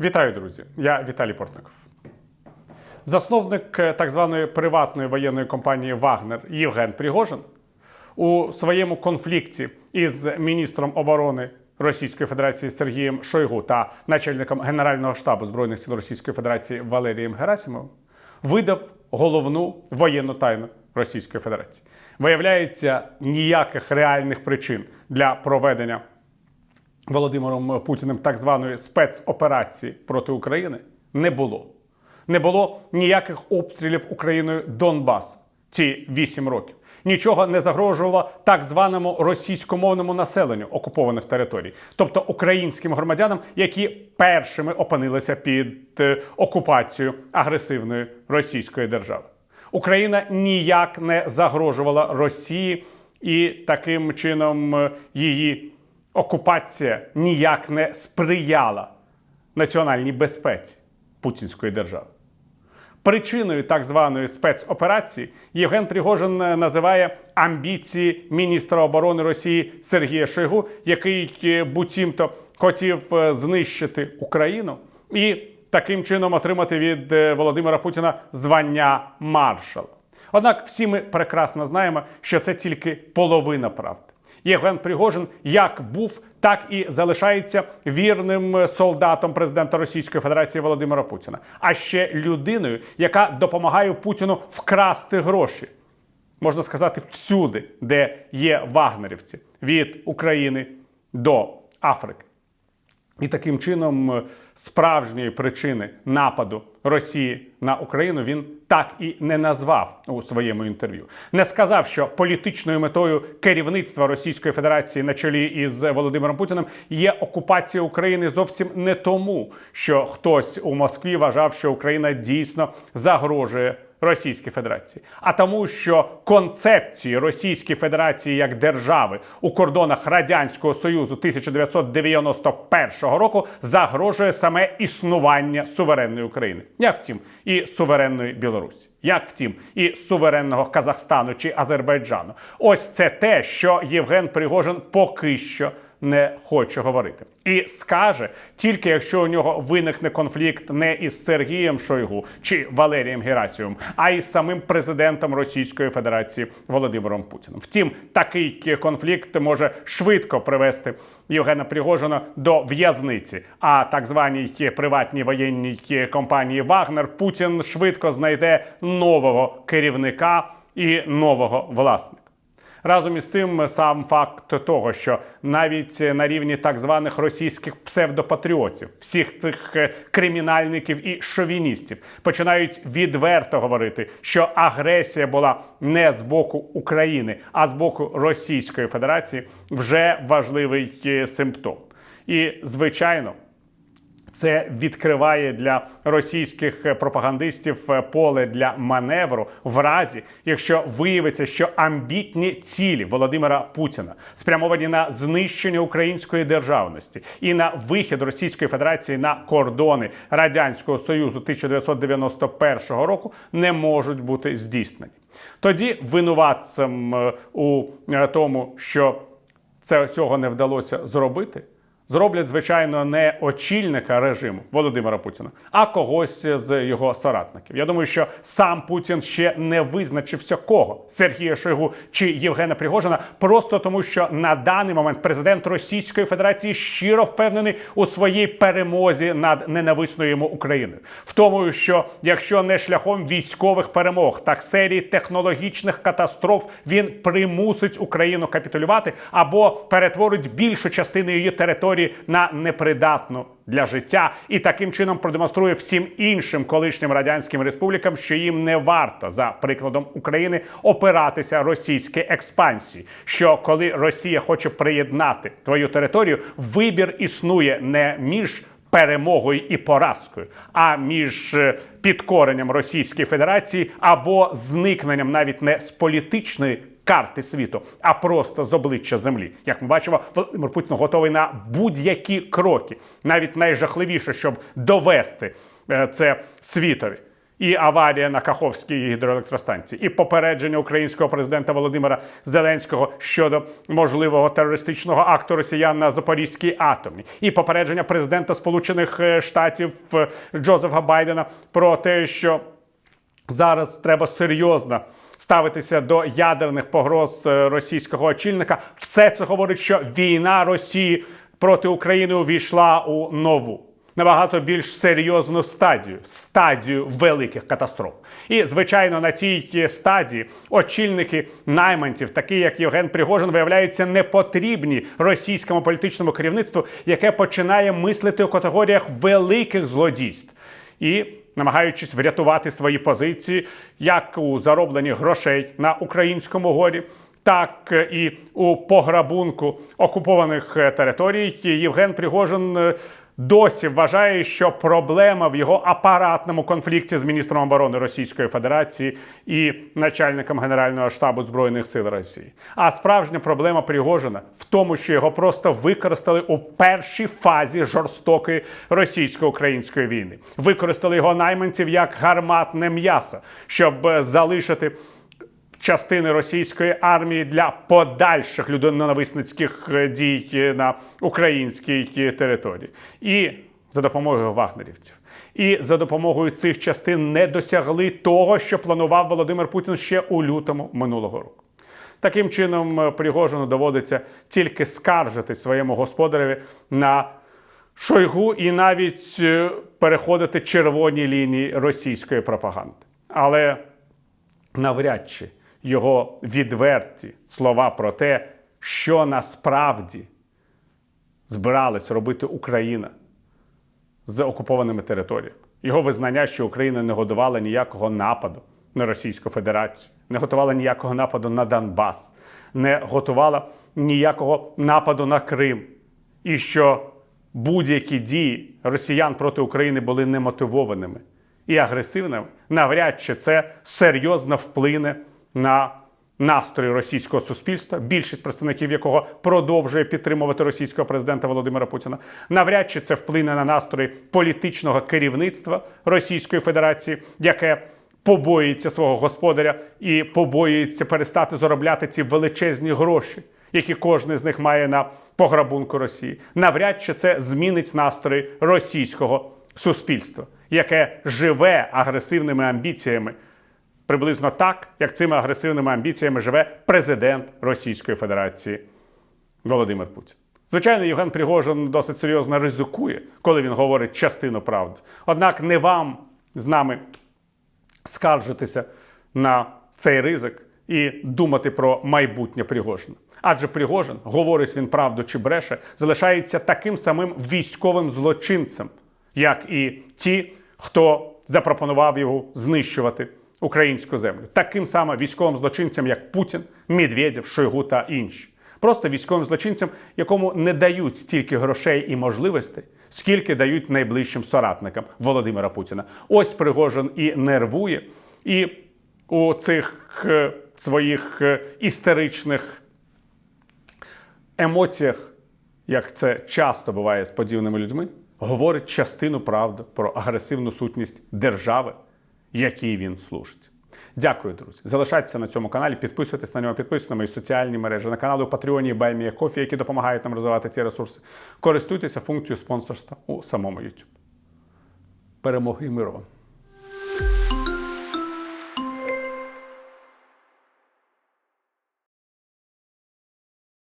Вітаю, друзі! Я Віталій Портников. Засновник е, так званої приватної воєнної компанії Вагнер Євген Пригожин у своєму конфлікті із міністром оборони Російської Федерації Сергієм Шойгу та начальником Генерального штабу Збройних сил Російської Федерації Валерієм Герасимовим видав головну воєнну тайну Російської Федерації. Виявляється, ніяких реальних причин для проведення Володимиром Путіним так званої спецоперації проти України не було. Не було ніяких обстрілів Україною Донбасу ці вісім років. Нічого не загрожувало так званому російськомовному населенню окупованих територій, тобто українським громадянам, які першими опинилися під е, окупацією агресивної російської держави. Україна ніяк не загрожувала Росії, і таким чином е, її окупація ніяк не сприяла національній безпеці путінської держави. Причиною так званої спецоперації Євген Пригожин називає амбіції міністра оборони Росії Сергія Шойгу, який е, буцімто хотів е, знищити Україну і таким чином отримати від е, Володимира Путіна звання маршала. Однак всі ми прекрасно знаємо, що це тільки половина правди. Євген Пригожин як був, так і залишається вірним солдатом президента Російської Федерації Володимира Путіна, а ще людиною, яка допомагає Путіну вкрасти гроші. Можна сказати, всюди, де є вагнерівці від України до Африки. І таким чином е, справжньої причини нападу Росії на Україну він так і не назвав у своєму інтерв'ю. Не сказав, що політичною метою керівництва Російської Федерації на чолі із Володимиром Путіним є окупація України зовсім не тому, що хтось у Москві вважав, що Україна дійсно загрожує. Російській Федерації, а тому, що концепції Російської Федерації як держави у кордонах Радянського Союзу 1991 року загрожує саме існування суверенної України, як втім, і суверенної Білорусі, як втім, і суверенного Казахстану чи Азербайджану. Ось це те, що Євген Пригожин поки що не хоче говорити, і скаже тільки якщо у нього виникне конфлікт не із Сергієм Шойгу чи Валерієм Герасієм, а із самим президентом Російської Федерації Володимиром Путіним. Втім, такий конфлікт може швидко привести Євгена Пригожина до в'язниці. А так званій приватній воєнній компанії Вагнер Путін швидко знайде нового керівника і нового власника. Разом із цим сам факт того, що навіть на рівні так званих російських псевдопатріотів, всіх цих е, кримінальників і шовіністів починають відверто говорити, що агресія була не з боку України, а з боку Російської Федерації, вже важливий е, симптом. І звичайно. Це відкриває для російських пропагандистів поле для маневру в разі, якщо виявиться, що амбітні цілі Володимира Путіна спрямовані на знищення української державності і на вихід Російської Федерації на кордони Радянського Союзу 1991 року, не можуть бути здійснені. Тоді винуватцем е, у е, тому, що це цього не вдалося зробити зроблять, звичайно, не очільника режиму Володимира Путіна, а когось з його соратників. Я думаю, що сам Путін ще не визначився кого. Сергія Шойгу чи Євгена Пригожина, просто тому, що на даний момент президент Російської Федерації щиро впевнений у своїй перемозі над ненависною йому Україною, в тому, що якщо не шляхом військових перемог, так серії технологічних катастроф він примусить Україну капітулювати або перетворить більшу частину її території на непридатну для життя і таким чином продемонструє всім іншим колишнім радянським республікам, що їм не варто за прикладом України опиратися російській експансії. Що коли Росія хоче приєднати твою територію, вибір існує не між перемогою і поразкою, а між е, підкоренням Російської Федерації або зникненням навіть не з політичної карти світу, а просто з обличчя землі. Як ми бачимо, Володимир Путін готовий на будь-які кроки, навіть найжахливіше, щоб довести е, це світові. І аварія на Каховській гідроелектростанції, і попередження українського президента Володимира Зеленського щодо можливого терористичного акту росіян на Запорізькій атомі, і попередження президента Сполучених е, Штатів е, Джозефа Байдена про те, що зараз треба серйозно ставитися до ядерних погроз е, російського очільника. Все це говорить, що війна Росії проти України увійшла у нову. Набагато більш серйозну стадію стадію великих катастроф. І звичайно, на тій стадії очільники найманців, такі як Євген Пригожин, виявляються непотрібні російському політичному керівництву, яке починає мислити у категоріях великих злодійств і намагаючись врятувати свої позиції, як у заробленні грошей на українському горі. Так і у пограбунку окупованих е, територій Євген Пригожин е, досі вважає, що проблема в його апаратному конфлікті з міністром оборони Російської Федерації і начальником Генерального штабу збройних сил Росії. А справжня проблема Пригожина в тому, що його просто використали у першій фазі жорстокої російсько-української війни. Використали його найманців як гарматне м'ясо, щоб е, залишити частини російської армії для подальших людиноненависницьких е, дій е, на українській е, території, і за допомогою вагнерівців. І за допомогою цих частин не досягли того, що планував Володимир Путін ще у лютому минулого року. Таким чином, Пригожину доводиться тільки скаржити своєму господареві на Шойгу і навіть переходити червоні лінії російської пропаганди. Але навряд чи його відверті слова про те, що насправді збиралась робити Україна з окупованими територіями. Його визнання, що Україна не готувала ніякого нападу на Російську Федерацію, не готувала ніякого нападу на Донбас, не готувала ніякого нападу на Крим, і що будь-які дії росіян проти України були немотивованими і агресивними, навряд чи це серйозно вплине на настрої російського суспільства, більшість представників якого продовжує підтримувати російського президента Володимира Путіна. Навряд чи це вплине на настрої політичного керівництва Російської Федерації, яке побоюється свого господаря і побоюється перестати заробляти ці величезні гроші, які кожен з них має на пограбунку Росії. Навряд чи це змінить настрої російського суспільства, яке живе агресивними амбіціями приблизно так, як цими агресивними амбіціями живе президент Російської Федерації Володимир Путін. Звичайно, Євген Пригожин досить серйозно ризикує, коли він говорить частину правди. Однак не вам з нами скаржитися на цей ризик і думати про майбутнє Пригожина. Адже Пригожин, говорить він правду чи бреше, залишається таким самим військовим злочинцем, як і ті, хто запропонував його знищувати українську землю. Таким самим військовим злочинцям, як Путін, Медведєв, Шойгу та інші. Просто військовим злочинцям, якому не дають стільки грошей і можливостей, скільки дають найближчим соратникам Володимира Путіна. Ось Пригожин і нервує, і у цих е, своїх е, істеричних емоціях, як це часто буває з подібними людьми, говорить частину правди про агресивну сутність держави, якій він служить. Дякую, друзі. Залишайтеся на цьому каналі, підписуйтесь на нього, підписуйтесь на мої соціальні мережі, на канали у Патреоні Баймія Кофі, які допомагають нам розвивати ці ресурси. Користуйтеся функцією спонсорства у самому YouTube. Перемоги і миру вам!